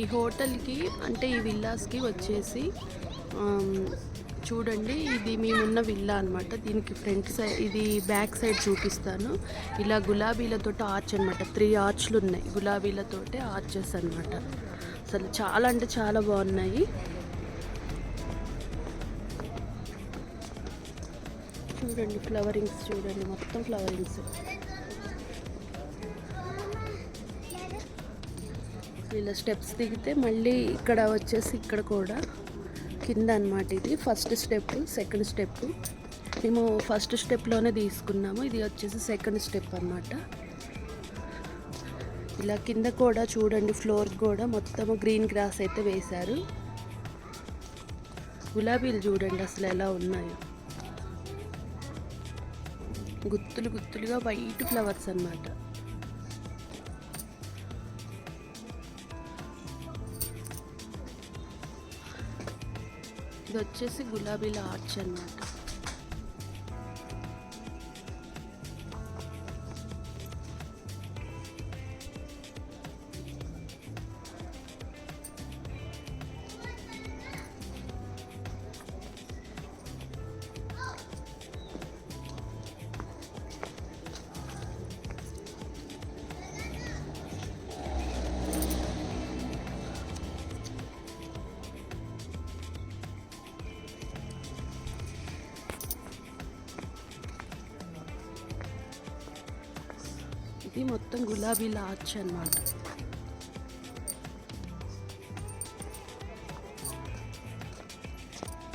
ఈ హోటల్కి అంటే ఈ విల్లాస్కి వచ్చేసి చూడండి ఇది మేమున్న విల్లా అనమాట దీనికి ఫ్రంట్ సైడ్ ఇది బ్యాక్ సైడ్ చూపిస్తాను. ఇలా గులాబీలతో ఆర్చ్ అనమాట త్రీ ఆర్చ్లు ఉన్నాయి. గులాబీలతోటే ఆర్చెస్ అనమాట అసలు చాలా అంటే చాలా బాగున్నాయి. చూడండి ఫ్లవరింగ్స్ చూడండి మొత్తం ఫ్లవరింగ్స్. ఇలా స్టెప్స్ దిగితే మళ్ళీ ఇక్కడ వచ్చేసి ఇక్కడ కూడా కింద అన్నమాట ఇది. First step second step. మేము ఫస్ట్ స్టెప్లోనే తీసుకున్నాము. ఇది వచ్చేసి సెకండ్ స్టెప్ అన్నమాట. ఇలా కింద కూడా చూడండి ఫ్లోర్ కూడా మొత్తం గ్రీన్ గ్రాస్ అయితే వేశారు. గులాబీలు చూడండి అసలు ఎలా ఉన్నాయో. గుత్తులు గుత్తులుగా వైట్ ఫ్లవర్స్ అన్నమాట. ఇది వచ్చేసి గులాబీల ఆర్చ్ అన్నమాట ఇది మొత్తం గులాబీల ఆర్చ్ అన్నమాట.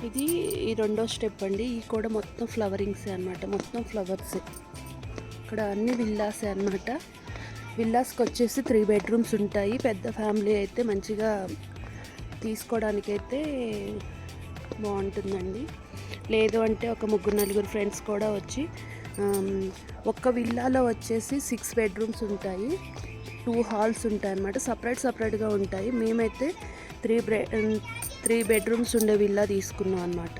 ఇది ఈ రెండో స్టెప్ అండి. ఈ కూడా మొత్తం ఫ్లవరింగ్సే అన్నమాట. మొత్తం ఫ్లవర్స్. ఇక్కడ అన్ని విల్లాసే అన్నమాట. విల్లాస్కి వచ్చేసి త్రీ బెడ్రూమ్స్ ఉంటాయి. పెద్ద ఫ్యామిలీ అయితే మంచిగా తీసుకోవడానికైతే బాగుంటుందండి. లేదు అంటే ఒక ముగ్గురు నలుగురు ఫ్రెండ్స్ కూడా వచ్చి ఒక్క విల్లాలో వచ్చేసి సిక్స్ బెడ్రూమ్స్ ఉంటాయి. టూ హాల్స్ ఉంటాయి అన్నమాట. సపరేట్ సపరేట్గా ఉంటాయి. మేమైతే త్రీ బ్రె త్రీ బెడ్రూమ్స్ ఉండే విల్లా తీసుకున్నాం అన్నమాట.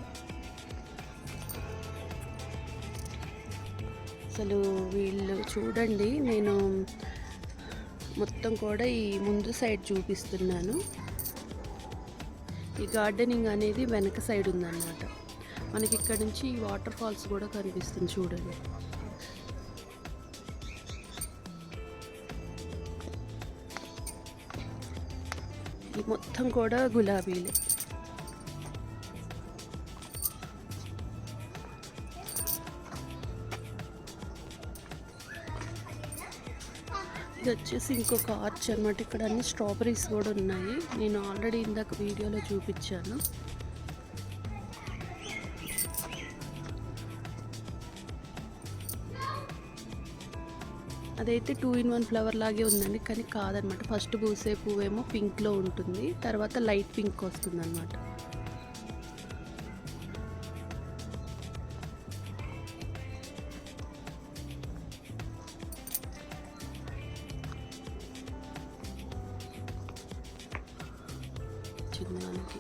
అసలు వీళ్ళు చూడండి నేను మొత్తం కూడా ఈ ముందు సైడ్ చూపిస్తున్నాను. ఈ గార్డెనింగ్ అనేది వెనక సైడ్ ఉందన్నమాట. మనకి ఇక్కడ నుంచి ఈ వాటర్ ఫాల్స్ కూడా కనిపిస్తుంది చూడండి. మొత్తం కూడా గులాబీలే. ఇది వచ్చేసి ఇంకొక ఆర్చ్ అనమాట ఇక్కడ అన్ని స్ట్రాబెరీస్ కూడా ఉన్నాయి. నేను ఆల్రెడీ ఇందాక వీడియోలో చూపించాను. అదైతే టూ ఇన్ వన్ ఫ్లవర్ లాగే ఉందండి కానీ కాదనమాట. ఫస్ట్ పూసే పువ్వేమో పింక్లో ఉంటుంది తర్వాత లైట్ పింక్ వస్తుంది అనమాట చిన్నదానికి.